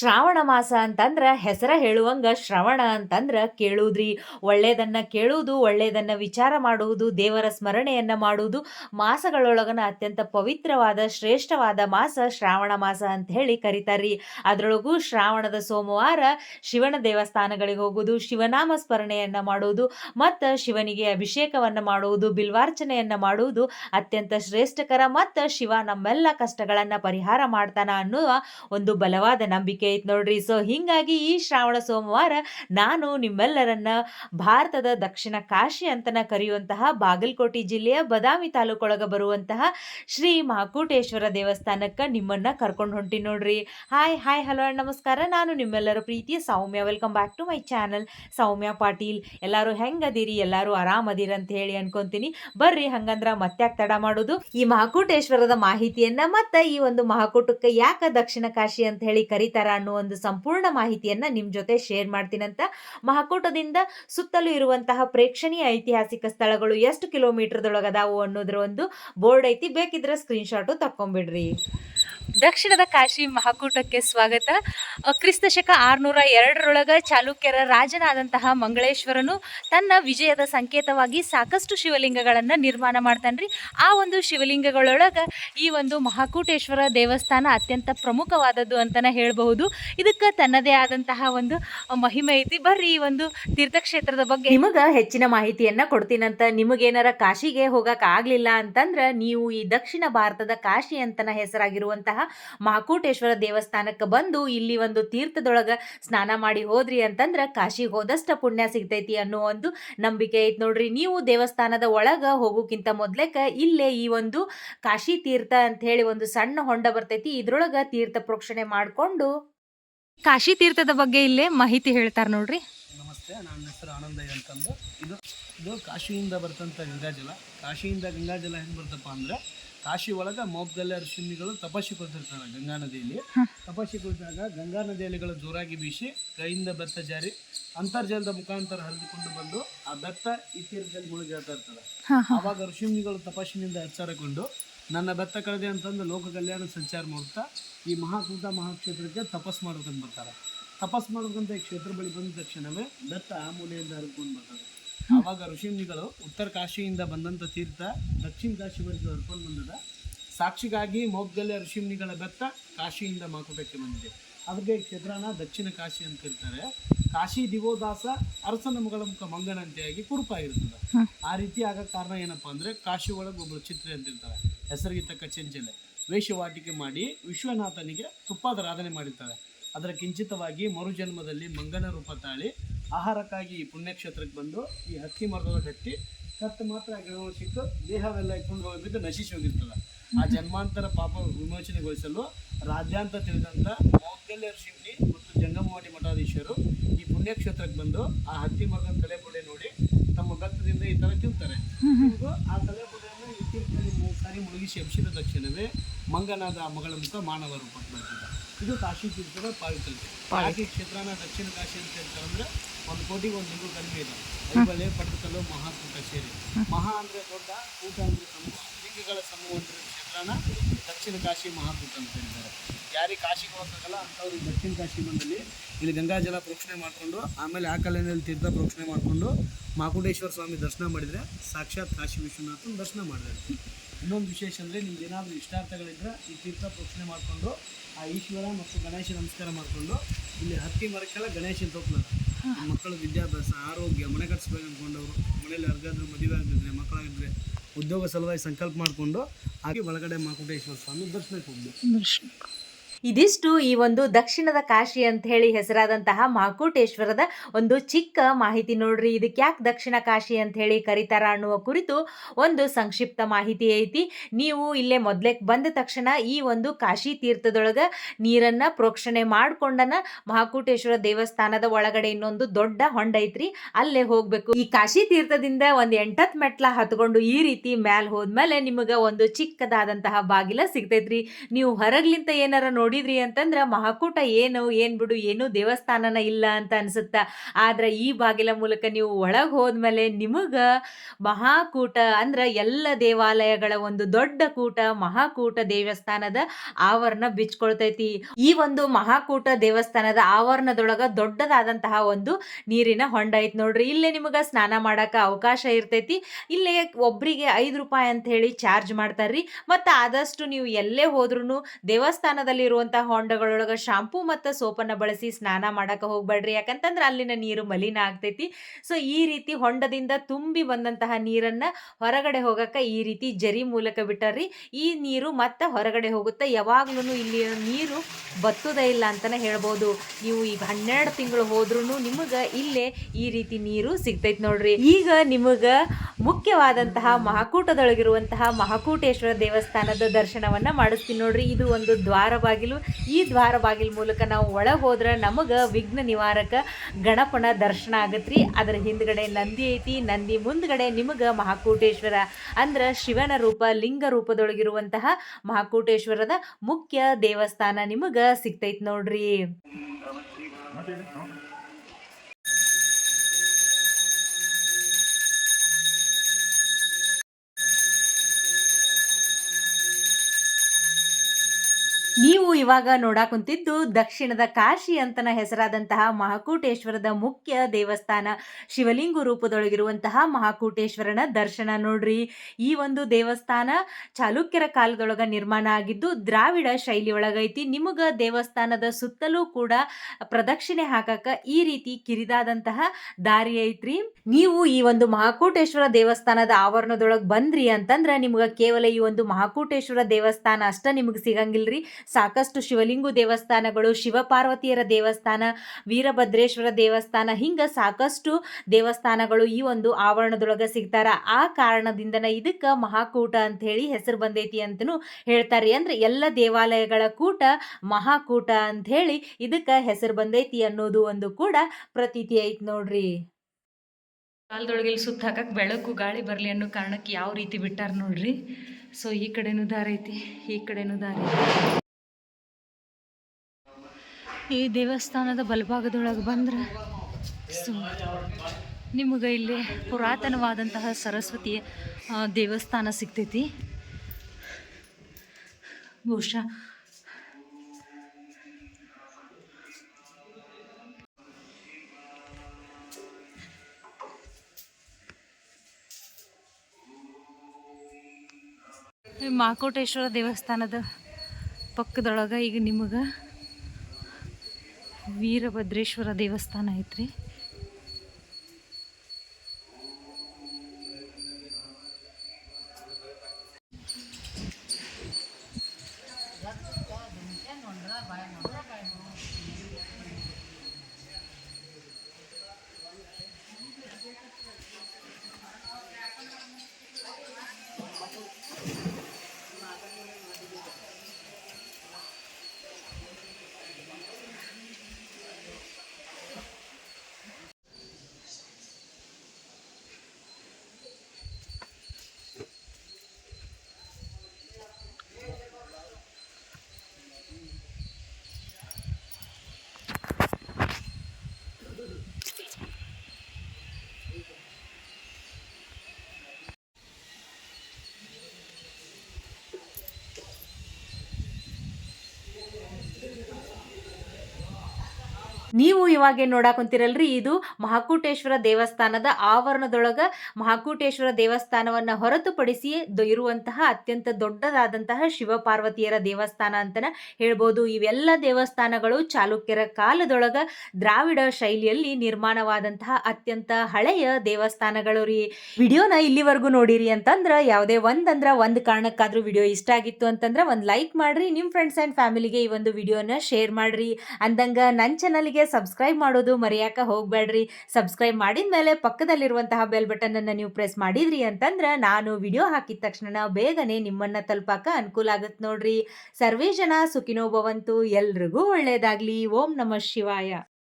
ಶ್ರಾವಣ ಮಾಸ ಅಂತಂದ್ರ ಹೆಸರ ಹೇಳುವಂಗ ಶ್ರವಣ ಅಂತಂದ್ರ ಕೇಳುವುದ್ರಿ ಒಳ್ಳೇದನ್ನ ಕೇಳುವುದು, ಒಳ್ಳೇದನ್ನ ವಿಚಾರ ಮಾಡುವುದು, ದೇವರ ಸ್ಮರಣೆಯನ್ನ ಮಾಡುವುದು ಮಾಸಗಳೊಳಗನ ಅತ್ಯಂತ ಪವಿತ್ರವಾದ, ಶ್ರೇಷ್ಠವಾದ ಮಾಸ ಶ್ರಾವಣ ಮಾಸ ಅಂತ ಹೇಳಿ ಕರೀತಾರ್ರಿ. ಅದರೊಳಗೂ ಶ್ರಾವಣದ ಸೋಮವಾರ ಶಿವನ ದೇವಸ್ಥಾನಗಳಿಗೆ ಹೋಗುವುದು, ಶಿವನಾಮ ಸ್ಮರಣೆಯನ್ನ ಮಾಡುವುದು, ಮತ್ತು ಶಿವನಿಗೆ ಅಭಿಷೇಕವನ್ನ ಮಾಡುವುದು, ಬಿಲ್ವಾರ್ಚನೆಯನ್ನ ಮಾಡುವುದು ಅತ್ಯಂತ ಶ್ರೇಷ್ಠಕರ ಮತ್ತು ಶಿವ ನಮ್ಮೆಲ್ಲ ಕಷ್ಟಗಳನ್ನ ಪರಿಹಾರ ಮಾಡ್ತಾನ ಅನ್ನುವ ಒಂದು ಬಲವಾದ ನಂಬಿಕೆ ಐತ್ ನೋಡ್ರಿ. ಸೊ ಹಿಂಗಾಗಿ ಈ ಶ್ರಾವಣ ಸೋಮವಾರ ನಾನು ನಿಮ್ಮೆಲ್ಲರನ್ನ ಭಾರತದ ದಕ್ಷಿಣ ಕಾಶಿ ಅಂತನ ಕರೆಯುವಂತಹ ಬಾಗಲಕೋಟೆ ಜಿಲ್ಲೆಯ ಬದಾಮಿ ತಾಲೂಕೊಳಗ ಬರುವಂತಹ ಶ್ರೀ ಮಹಾಕೂಟೇಶ್ವರ ದೇವಸ್ಥಾನಕ್ಕೆ ನಿಮ್ಮನ್ನ ಕರ್ಕೊಂಡು ಹೊಂಟಿ ನೋಡ್ರಿ. ಹಾಯ್ ಹಾಯ್ ಹಲೋ ನಮಸ್ಕಾರ. ನಾನು ನಿಮ್ಮೆಲ್ಲರ ಪ್ರೀತಿಯ Soumya. Welcome back to my channel Soumya Patil. ಎಲ್ಲರೂ ಹೆಂಗದಿರಿ? ಎಲ್ಲರೂ ಆರಾಮದಿರಿ ಅಂತ ಹೇಳಿ ಅನ್ಕೊಂತೀನಿ. ಬರ್ರಿ, ಹಂಗಂದ್ರ ಮತ್ತ್ಯಾಕ್ ತಡ ಮಾಡೋದು? ಈ ಮಹಾಕೂಟೇಶ್ವರದ ಮಾಹಿತಿಯನ್ನ ಮತ್ತ ಈ ಒಂದು ಮಹಾಕೂಟಕ್ಕೆ ಯಾಕ ದಕ್ಷಿಣ ಕಾಶಿ ಅಂತ ಹೇಳಿ ಕರೀತಾರ ಅನ್ನೋ ಒಂದು ಸಂಪೂರ್ಣ ಮಾಹಿತಿಯನ್ನ ನಿಮ್ ಜೊತೆ ಶೇರ್ ಮಾಡ್ತೀನಂತ ಮಹಾಕೂಟದಿಂದ ಸುತ್ತಲೂ ಇರುವಂತಹ ಪ್ರೇಕ್ಷಣೀಯ ಐತಿಹಾಸಿಕ ಸ್ಥಳಗಳು ಎಷ್ಟು ಕಿಲೋಮೀಟರ್ದೊಳಗೆ ಅದಾವು ಅನ್ನೋದ್ರ ಒಂದು ಬೋರ್ಡ್ ಐತಿ. ಬೇಕಿದ್ರೆ ಸ್ಕ್ರೀನ್ಶಾಟು ತಕ್ಕೊಂಬಿಡ್ರಿ. ದಕ್ಷಿಣದ ಕಾಶಿ ಮಹಾಕೂಟಕ್ಕೆ ಸ್ವಾಗತ. ಕ್ರಿಸ್ತಶಕ ಕ್ರಿಸ್ತ ಶಕ ಆರುನೂರ ಎರಡರೊಳಗ ಚಾಲುಕ್ಯರ ರಾಜನಾದಂತಹ ಮಂಗಳೇಶ್ವರನು ತನ್ನ ವಿಜಯದ ಸಂಕೇತವಾಗಿ ಸಾಕಷ್ಟು ಶಿವಲಿಂಗಗಳನ್ನು ನಿರ್ಮಾಣ ಮಾಡ್ತಾನ್ರಿ. ಆ ಒಂದು ಶಿವಲಿಂಗಗಳೊಳಗ ಈ ಒಂದು ಮಹಾಕೂಟೇಶ್ವರ ದೇವಸ್ಥಾನ ಅತ್ಯಂತ ಪ್ರಮುಖವಾದದ್ದು ಅಂತಲೇ ಹೇಳಬಹುದು. ಇದಕ್ಕೆ ತನ್ನದೇ ಆದಂತಹ ಒಂದು ಮಹಿಮೆ ಐತಿ. ಬರ್ರಿ ಈ ಒಂದು ತೀರ್ಥಕ್ಷೇತ್ರದ ಬಗ್ಗೆ. ನಿಮಗೆ ಹೆಚ್ಚಿನ ಮಾಹಿತಿಯನ್ನು ಕೊಡ್ತೀನಂತ ನಿಮಗೇನಾರ ಕಾಶಿಗೆ ಹೋಗಕ್ಕೆ ಆಗಲಿಲ್ಲ ಅಂತಂದ್ರೆ ನೀವು ಈ ದಕ್ಷಿಣ ಭಾರತದ ಕಾಶಿ ಅಂತನ ಮಹಾಕೂಟೇಶ್ವರ ದೇವಸ್ಥಾನಕ್ಕೆ ಬಂದು ಇಲ್ಲಿ ಒಂದು ತೀರ್ಥದೊಳಗೆ ಸ್ನಾನ ಮಾಡಿ ಹೋದ್ರಿ ಅಂತಂದ್ರೆ ಕಾಶಿಗೆ ಹೋದಷ್ಟ ಪುಣ್ಯ ಸಿಗ್ತೈತಿ ಅನ್ನೋ ಒಂದು ನಂಬಿಕೆ ಐತ್ ನೋಡ್ರಿ. ನೀವು ದೇವಸ್ಥಾನದ ಒಳಗೆ ಹೋಗೋಕ್ಕಿಂತ ಮೊದ್ಲೇಕ ಇಲ್ಲೇ ಈ ಒಂದು ಕಾಶಿ ತೀರ್ಥ ಅಂತ ಹೇಳಿ ಒಂದು ಸಣ್ಣ ಹೊಂಡ ಬರ್ತೈತಿ, ಇದ್ರೊಳಗೆ ತೀರ್ಥ ಪ್ರೋಕ್ಷಣೆ ಮಾಡ್ಕೊಂಡು ಕಾಶಿ ತೀರ್ಥದ ಬಗ್ಗೆ ಇಲ್ಲೇ ಮಾಹಿತಿ ಹೇಳ್ತಾರೆ ನೋಡ್ರಿ. ನಮಸ್ತೆ ನನ್ನ ಹೆಸರು ಆನಂದಯ್ಯ ಅಂತಂದು. ಇದು ಇದು ಕಾಶಿಯಿಂದ ಬರ್ತಂಥ ಗಂಗಾಜಲ. ಕಾಶಿಯಿಂದ ಗಂಗಾಜಲ ಹೆಂಗೆ ಬರ್ತಪ್ಪ ಅಂದ್ರೆ ಕಾಶಿ ಒಳಗ ಮೌಗ್ಗಲ್ಯ ಋಷಿಗಳು ತಪಸ್ಸಿ ಕೊಡ್ತಿರ್ತಾರೆ ಗಂಗಾ ನದಿಯಲ್ಲಿ. ತಪಸ್ಸಿ ಕುಳಿತಾಗ ಗಂಗಾ ನದಿಯಲ್ಲಿಗಳು ಜೋರಾಗಿ ಬೀಸಿ ಕೈಯಿಂದ ಬೆತ್ತ ಜಾರಿ ಅಂತರ್ಜಲದ ಮುಖಾಂತರ ಹರಿದುಕೊಂಡು ಬಂದು ಆ ಬೆತ್ತ ಈ ತೀರ್ಥದಲ್ಲಿ ಮುಳುಗೇಳ್ತಾ ಇರ್ತದೆ ಅವಾಗ ಋಷಿಮುನಿಗಳು ತಪಸ್ಸಿನಿಂದ ಎಚ್ಚರಗೊಂಡು ನನ್ನ ಬೆತ್ತ ಕಳೆದೆ ಅಂತಂದು ಲೋಕ ಕಲ್ಯಾಣ ಸಂಚಾರ ಮಾಡುತ್ತಾ ಈ ಮಹಾಕೂಟ ಮಹಾಕ್ಷೇತ್ರಕ್ಕೆ ತಪಸ್ ಮಾಡ್ಬೇಕಂತ ಬರ್ತಾರೆ. ತಪಸ್ ಮಾಡೋದಂತ ಈ ಕ್ಷೇತ್ರ ಬಳಿ ಬಂದ ತಕ್ಷಣವೇ ಬೆತ್ತ ಆ ಮೂಲೆಯಿಂದ ಹರಿದುಕೊಂಡು ಬರ್ತದೆ. ಆವಾಗ ಋಷಿಮುನಿಗಳು ಉತ್ತರ ಕಾಶಿಯಿಂದ ಬಂದಂಥ ತೀರ್ಥ ದಕ್ಷಿಣ ಕಾಶಿವರೆಗೆ ಹರ್ಕೊಂಡು ಬಂದದ. ಸಾಕ್ಷಿಗಾಗಿ ಮೌಗ್ಗಲ್ಯ ಋಷಿಮುನಿಗಳ ಬೆತ್ತ ಕಾಶಿಯಿಂದ ಮಾಕುಟಕ್ಕೆ ಬಂದಿದೆ. ಅದಕ್ಕೆ ಕ್ಷೇತ್ರನ ದಕ್ಷಿಣ ಕಾಶಿ ಅಂತ ಕರೀತಾರೆ. ಕಾಶಿ ದಿವೋದಾಸ ಅರಸನ ಮಗಳ ಮುಖ ಮಂಗನಂತೆಯಾಗಿ ಕುರುಪಾಗಿರ್ತದೆ ಆ ರೀತಿ ಆಗ ಕಾರಣ ಏನಪ್ಪ ಅಂದರೆ ಕಾಶಿ ಒಳಗೆ ಒಬ್ಬರು ಚಿತ್ರ ಅಂತ ಇರ್ತಾರೆ. ಹೆಸರಿಗೆ ತಕ್ಕ ಚೆಂಚಲೆ ವೇಷವಾಟಿಕೆ ಮಾಡಿ ವಿಶ್ವನಾಥನಿಗೆ ತುಪ್ಪಾದ ರಾಧನೆ ಮಾಡಿರ್ತಾರೆ. ಅದರ ಕಿಂಚಿತವಾಗಿ ಮರುಜನ್ಮದಲ್ಲಿ ಮಂಗನ ರೂಪ ತಾಳಿ ಆಹಾರಕ್ಕಾಗಿ ಈ ಪುಣ್ಯಕ್ಷೇತ್ರಕ್ಕೆ ಬಂದು ಈ ಹತ್ತಿ ಮರದ ಕಟ್ಟಿ ಕತ್ತು ಮಾತ್ರ ಗಿಡಗಳು ಸಿಕ್ಕು, ದೇಹವೆಲ್ಲ ಇಟ್ಕೊಂಡು ಹೋಗಿದ್ದು ನಶಿಸಿ ಹೋಗಿರ್ತದೆ. ಆ ಜನ್ಮಾಂತರ ಪಾಪ ವಿಮೋಚನೆಗೊಳಿಸಲು ರಾಜ್ಯಾಂತ ತಿಳಿದಂಥ ಮೌದ್ಗಲ್ಯ ಶಿವನಿ ಮತ್ತು ಜಂಗಮವಾಡಿ ಮಠಾಧೀಶರು ಈ ಪುಣ್ಯಕ್ಷೇತ್ರಕ್ಕೆ ಬಂದು ಆ ಹತ್ತಿ ಮರದ ತಲೆಬುಡೆ ನೋಡಿ ತಮ್ಮ ಭಕ್ತದಿಂದ ಈ ಥರ ತಿಂತಾರೆ. ಆ ತಲೆಬುಡೆಯನ್ನು ತೀರ್ಥದಲ್ಲಿ ಮೂರು ಸಾರಿ ಮುಳುಗಿಸಿ ಎಬ್ಸಿದ ತಕ್ಷಣವೇ ಮಂಗನಾದ ಮಗಳ ಮುಖ ಮಾನವರು ರೂಪಕ್ಕೆ ಬರ್ತದೆ ಇದು ಕಾಶಿ ತೀರ್ಥದ ಪಾವಿತ್ರತೆ ಕಾಶಿ ಕ್ಷೇತ್ರನ ದಕ್ಷಿಣ ಕಾಶಿ ಅಂತ ಹೇಳ್ತಾರೆ ಅಂದ್ರೆ ಒಂದು ಕೋಟಿಗೆ ಒಂದು ಲಿಂಗು ಕಡಿಮೆ ಇದೆ. ಐಬಲೆ ಪಟ್ಟಕಲ್ಲು ಮಹಾಕೂಟ ಸೇರಿ. ಮಹಾ ಅಂದ್ರೆ ದೊಡ್ಡ ಕೂಟ ಅಂದ್ರೆ ಸಮೂಹ ಲಿಂಗಗಳ ಸಮೂಹ ಅಂದ್ರೆ ಕ್ಷೇತ್ರನ ದಕ್ಷಿಣ ಕಾಶಿ ಮಹಾಕೂಟ ಅಂತ ಹೇಳ್ತಾರೆ ಯಾರಿಗೆ ಕಾಶಿಗೆ ಹೋಗಕ್ಕಾಗಲ್ಲ ಅಂತವ್ರು ದಕ್ಷಿಣ ಕಾಶಿ ಬಂದಲ್ಲಿ ಇಲ್ಲಿ ಗಂಗಾಜಲ ಪ್ರೋಕ್ಷಣೆ ಮಾಡಿಕೊಂಡು ಆಮೇಲೆ ಆ ಕಲ್ಲಿನಲ್ಲಿ ತೀರ್ಥ ಪ್ರೋಕ್ಷಣೆ ಮಾಡಿಕೊಂಡು ಮಾಕುಟೇಶ್ವರ ಸ್ವಾಮಿ ದರ್ಶನ ಮಾಡಿದರೆ ಸಾಕ್ಷಾತ್ ಕಾಶಿ ವಿಶ್ವನಾಥನ ದರ್ಶನ ಮಾಡಿದ್ರೆ ಇನ್ನೊಂದು ವಿಶೇಷ ಅಂದರೆ ನಿಮ್ಗೆ ಏನಾದರೂ ಇಷ್ಟಾರ್ಥಗಳಿದ್ರೆ ಈ ತೀರ್ಥ ಪ್ರೋಕ್ಷಣೆ ಮಾಡಿಕೊಂಡು ಆ ಈಶ್ವರ ಮತ್ತು ಗಣೇಶ ನಮಸ್ಕಾರ ಮಾಡಿಕೊಂಡು ಇಲ್ಲಿ ಹತ್ತಿ ಮರಕ್ಕೆಲ್ಲ ಗಣೇಶನ ತೋಪ್ಲದ ಮಕ್ಕಳ ವಿದ್ಯಾಭ್ಯಾಸ ಆರೋಗ್ಯ ಮನೆ ಕಟ್ಸ್ಬೇಕು ಅಂದ್ಕೊಂಡವರು ಮನೇಲಿ ಯಾರಿಗಾದ್ರೂ ಮದುವೆ ಆಗಿದ್ರೆ ಮಕ್ಕಳಾಗಿದ್ರೆ ಉದ್ಯೋಗ ಸಲುವಾಗಿ ಸಂಕಲ್ಪ ಮಾಡಿಕೊಂಡು ಹಾಗೆ ಒಳಗಡೆ ಮಾಕುಟೇಶ್ವರ ಸ್ವಾಮಿ ದರ್ಶನಕ್ಕೆ ಹೋಗ್ಬೇಕು. ಇದಿಷ್ಟು ಈ ಒಂದು ದಕ್ಷಿಣದ ಕಾಶಿ ಅಂತ ಹೇಳಿ ಹೆಸರಾದಂತಹ ಮಾಕೋಟೇಶ್ವರದ ಒಂದು ಚಿಕ್ಕ ಮಾಹಿತಿ ನೋಡ್ರಿ. ಇದಕ್ಕೆ ಯಾಕೆ ದಕ್ಷಿಣ ಕಾಶಿ ಅಂತ ಹೇಳಿ ಕರೀತಾರ ಅನ್ನುವ ಕುರಿತು ಒಂದು ಸಂಕ್ಷಿಪ್ತ ಮಾಹಿತಿ ಐತಿ. ನೀವು ಇಲ್ಲೇ ಮೊದ್ಲೇ ಬಂದ ತಕ್ಷಣ ಈ ಒಂದು ಕಾಶಿ ತೀರ್ಥದೊಳಗ ನೀರನ್ನ ಪ್ರೋಕ್ಷಣೆ ಮಾಡ್ಕೊಂಡನ ಮಹಾಕೂಟೇಶ್ವರ ದೇವಸ್ಥಾನದ ಒಳಗಡೆ ಇನ್ನೊಂದು ದೊಡ್ಡ ಹೊಂಡ ಐತ್ರಿ. ಅಲ್ಲೇ ಹೋಗ್ಬೇಕು. ಈ ಕಾಶಿ ತೀರ್ಥದಿಂದ ಒಂದ್ ಎಂಟತ್ ಮೆಟ್ಲ ಹತ್ಕೊಂಡು ಈ ರೀತಿ ಮ್ಯಾಲ್ ಹೋದ್ಮೇಲೆ ನಿಮಗ ಒಂದು ಚಿಕ್ಕದಾದಂತಹ ಬಾಗಿಲ ಸಿಗ್ತೈತ್ರಿ. ನೀವು ಹೊರಗ್ಲಿಂತ ಏನಾರ ನೋಡಿ ನೋಡಿದ್ರಿ ಅಂತಂದ್ರ ಮಹಾಕೂಟ ಏನು, ಏನ್ ಬಿಡು, ಏನು ದೇವಸ್ಥಾನನ ಇಲ್ಲ ಅಂತ ಅನ್ಸುತ್ತ. ಆದ್ರ ಈ ಬಾಗಿಲ ಮೂಲಕ ನೀವು ಒಳಗ್ ಹೋದ್ಮೇಲೆ ನಿಮಗ ಮಹಾಕೂಟ ಅಂದ್ರ ಎಲ್ಲ ದೇವಾಲಯಗಳ ಒಂದು ದೊಡ್ಡ ಕೂಟ ಮಹಾಕೂಟ ದೇವಸ್ಥಾನದ ಆವರಣ ಬಿಚ್ಕೊಳ್ತೈತಿ. ಈ ಒಂದು ಮಹಾಕೂಟ ದೇವಸ್ಥಾನದ ಆವರಣದೊಳಗ ದೊಡ್ಡದಾದಂತಹ ಒಂದು ನೀರಿನ ಹೊಂಡ ಐತಿ ನೋಡ್ರಿ. ಇಲ್ಲೇ ನಿಮಗ ಸ್ನಾನ ಮಾಡಕ ಅವಕಾಶ ಇರ್ತೈತಿ. ಇಲ್ಲೇ ಒಬ್ರಿಗೆ ಐದು ರೂಪಾಯಿ ಅಂತ ಹೇಳಿ ಚಾರ್ಜ್ ಮಾಡ್ತಾರ್ರಿ. ಮತ್ತ ಆದಷ್ಟು ನೀವು ಎಲ್ಲೇ ಹೋದ್ರೂ ದೇವಸ್ಥಾನದಲ್ಲಿ ಇರುವಂತಹ ಹೊಂಡಗಳೊಳಗ ಶಾಂಪೂ ಮತ್ತು ಸೋಪನ್ನ ಬಳಸಿ ಸ್ನಾನ ಮಾಡಾಕ ಹೋಗ್ಬೇಡ್ರಿ. ಯಾಕಂತಂದ್ರ ಅಲ್ಲಿನ ನೀರು ಮಲಿನ ಆಗ್ತೈತಿ. ಸೊ ಈ ರೀತಿ ಹೊಂಡದಿಂದ ತುಂಬಿ ಬಂದಂತಹ ನೀರನ್ನ ಹೊರಗಡೆ ಹೋಗಕ್ಕ ಈ ರೀತಿ ಜರಿ ಮೂಲಕ ಬಿಟ್ಟಾರ್ರಿ. ಈ ನೀರು ಮತ್ತೆ ಹೊರಗಡೆ ಹೋಗುತ್ತೆ. ಯಾವಾಗ್ಲೂ ಇಲ್ಲಿ ನೀರು ಬತ್ತುದೇ ಇಲ್ಲ ಅಂತಾನೆ ಹೇಳ್ಬೋದು. ನೀವು ಈಗ ಹನ್ನೆರಡು ತಿಂಗಳು ಹೋದ್ರೂ ನಿಮಗೆ ಇಲ್ಲೇ ಈ ರೀತಿ ನೀರು ಸಿಗ್ತೈತಿ ನೋಡ್ರಿ. ಈಗ ನಿಮಗೆ ಮುಖ್ಯವಾದಂತಹ ಮಹಾಕೂಟದೊಳಗಿರುವಂತಹ ಮಹಾಕೂಟೇಶ್ವರ ದೇವಸ್ಥಾನದ ದರ್ಶನವನ್ನ ಮಾಡಿಸ್ತೀನಿ ನೋಡ್ರಿ. ಇದು ಒಂದು ದ್ವಾರ ಬಾಗಿಲು ಈ ದ್ವಾರ ಬಾಗಿಲು ಮೂಲಕ ನಾವು ಒಳಗೆ ಹೋದ್ರೆ ನಮಗ ವಿಘ್ನ ನಿವಾರಕ ಗಣಪನ ದರ್ಶನ ಆಗತ್ರಿ. ಅದರ ಹಿಂದ್ಗಡೆ ನಂದಿ ಐತಿ. ನಂದಿ ಮುಂದ್ಗಡೆ ನಿಮಗ ಮಹಾಕೂಟೇಶ್ವರ ಅಂದ್ರ ಶಿವನ ರೂಪ, ಲಿಂಗ ರೂಪದೊಳಗಿರುವಂತಹ ಮಹಾಕೂಟೇಶ್ವರದ ಮುಖ್ಯ ದೇವಸ್ಥಾನ ನಿಮಗ ಸಿಗ್ತೈತಿ ನೋಡ್ರಿ. ನೀವು ಇವಾಗ ನೋಡಾಕ್ ಕುಂತಿದ್ದು ದಕ್ಷಿಣದ ಕಾಶಿ ಅಂತನ ಹೆಸರಾದಂತಹ ಮಹಾಕೂಟೇಶ್ವರದ ಮುಖ್ಯ ದೇವಸ್ಥಾನ ಶಿವಲಿಂಗ ರೂಪದೊಳಗಿರುವಂತಹ ಮಹಾಕೂಟೇಶ್ವರನ ದರ್ಶನ ನೋಡ್ರಿ. ಈ ಒಂದು ದೇವಸ್ಥಾನ ಚಾಲುಕ್ಯರ ಕಾಲದೊಳಗ ನಿರ್ಮಾಣ ಆಗಿದ್ದು ದ್ರಾವಿಡ ಶೈಲಿ ಒಳಗೈತಿ. ನಿಮಗ ದೇವಸ್ಥಾನದ ಸುತ್ತಲೂ ಕೂಡ ಪ್ರದಕ್ಷಿಣೆ ಹಾಕಕ ಈ ರೀತಿ ಕಿರಿದಾದಂತಹ ದಾರಿ ಐತ್ರಿ. ನೀವು ಈ ಒಂದು ಮಹಾಕೂಟೇಶ್ವರ ದೇವಸ್ಥಾನದ ಆವರಣದೊಳಗೆ ಬಂದ್ರಿ ಅಂತಂದ್ರ ನಿಮ್ಗ ಕೇವಲ ಈ ಒಂದು ಮಹಾಕೂಟೇಶ್ವರ ದೇವಸ್ಥಾನ ಅಷ್ಟ ನಿಮ್ಗೆ ಸಿಗಂಗಿಲ್ರಿ. ಸಾಕಷ್ಟು ಶಿವಲಿಂಗು ದೇವಸ್ಥಾನಗಳು, ಶಿವಪಾರ್ವತಿಯರ ದೇವಸ್ಥಾನ, ವೀರಭದ್ರೇಶ್ವರ ದೇವಸ್ಥಾನ, ಹಿಂಗ ಸಾಕಷ್ಟು ದೇವಸ್ಥಾನಗಳು ಈ ಒಂದು ಆವರಣದೊಳಗೆ ಸಿಗ್ತಾರ. ಆ ಕಾರಣದಿಂದನ ಇದಕ್ಕ ಮಹಾಕೂಟ ಅಂತ ಹೇಳಿ ಹೆಸರು ಬಂದೈತಿ ಅಂತನೂ ಹೇಳ್ತಾರೆ. ಅಂದ್ರೆ ಎಲ್ಲ ದೇವಾಲಯಗಳ ಕೂಟ ಮಹಾಕೂಟ ಅಂತ ಹೇಳಿ ಇದಕ್ಕ ಹೆಸರು ಬಂದೈತಿ ಅನ್ನೋದು ಒಂದು ಕೂಡ ಪ್ರತೀತಿ ಐತಿ ನೋಡ್ರಿ. ಕಾಲದೊಳಗೆ ಸುತ್ತ ಹಾಕಕ್ಕೆ ಬೆಳಕು ಗಾಳಿ ಬರಲಿ ಅನ್ನೋ ಕಾರಣಕ್ಕೆ ಯಾವ ರೀತಿ ಬಿಟ್ಟಾರ ನೋಡ್ರಿ. ಸೊ ಈ ಕಡೆನೂ ದಾರಿ ಐತಿ, ಈ ಕಡೆನೂ ದಾರಿ ಐತಿ. ಈ ದೇವಸ್ಥಾನದ ಬಲಭಾಗದೊಳಗೆ ಬಂದ್ರೆ ನಿಮಗೆ ಇಲ್ಲಿ ಪುರಾತನವಾದಂತಹ ಸರಸ್ವತಿಯ ದೇವಸ್ಥಾನ ಸಿಗ್ತೈತಿ. ಬಹುಶಃ ಮಾಕೋಟೇಶ್ವರ ದೇವಸ್ಥಾನದ ಪಕ್ಕದೊಳಗೆ ಈಗ ನಿಮಗೆ ವೀರಭದ್ರೇಶ್ವರ ದೇವಸ್ಥಾನ ಐತ್ರಿ. ನೀವು ಇವಾಗೆ ನೋಡಾಕೊಂತಿರಲ್ರಿ ಇದು ಮಹಾಕೂಟೇಶ್ವರ ದೇವಸ್ಥಾನದ ಆವರಣದೊಳಗ ಮಹಾಕೂಟೇಶ್ವರ ದೇವಸ್ಥಾನವನ್ನ ಹೊರತುಪಡಿಸಿ ಇರುವಂತಹ ಅತ್ಯಂತ ದೊಡ್ಡದಾದಂತಹ ಶಿವಪಾರ್ವತಿಯರ ದೇವಸ್ಥಾನ ಅಂತನ ಹೇಳ್ಬೋದು. ಇವೆಲ್ಲ ದೇವಸ್ಥಾನಗಳು ಚಾಲುಕ್ಯರ ಕಾಲದೊಳಗ ದ್ರಾವಿಡ ಶೈಲಿಯಲ್ಲಿ ನಿರ್ಮಾಣವಾದಂತಹ ಅತ್ಯಂತ ಹಳೆಯ ದೇವಸ್ಥಾನಗಳು ರೀ. ವಿಡಿಯೋನ ಇಲ್ಲಿವರೆಗೂ ನೋಡಿರಿ ಅಂತಂದ್ರೆ ಯಾವುದೇ ಒಂದಂದ್ರ ಒಂದ್ ಕಾರಣಕ್ಕಾದ್ರೂ ವಿಡಿಯೋ ಇಷ್ಟ ಆಗಿತ್ತು ಅಂತಂದ್ರೆ ಒಂದ್ ಲೈಕ್ ಮಾಡ್ರಿ, ನಿಮ್ ಫ್ರೆಂಡ್ಸ್ ಅಂಡ್ ಫ್ಯಾಮಿಲಿಗೆ ಈ ಒಂದು ವಿಡಿಯೋನ ಶೇರ್ ಮಾಡ್ರಿ. ಅಂದಂಗ ನನ್ನ ಚಾನಲ್ಗೆ ಸಬ್ಸ್ಕ್ರೈಬ್ ಮಾಡೋದು ಮರೆಯಾಕ ಹೋಗ್ಬೇಡ್ರಿ. ಸಬ್ಸ್ಕ್ರೈಬ್ ಮಾಡಿದ ಮೇಲೆ ಪಕ್ಕದಲ್ಲಿರುವಂತಹ ಬೆಲ್ ಬಟನ್ ಅನ್ನ ನೀವು ಪ್ರೆಸ್ ಮಾಡಿದ್ರಿ ಅಂತಂದ್ರೆ ನಾನು ವಿಡಿಯೋ ಹಾಕಿದ ತಕ್ಷಣ ಬೇಗನೆ ನಿಮ್ಮನ್ನ ತಲುಪಾಕ ಅನುಕೂಲ ಆಗುತ್ತೆ ನೋಡ್ರಿ. ಸರ್ವೇ ಜನ ಸುಖಿನೋ ಭವಂತು ಎಲ್ರಿಗೂ ಒಳ್ಳೇದಾಗ್ಲಿ. ಓಂ ನಮಃ ಶಿವಾಯ.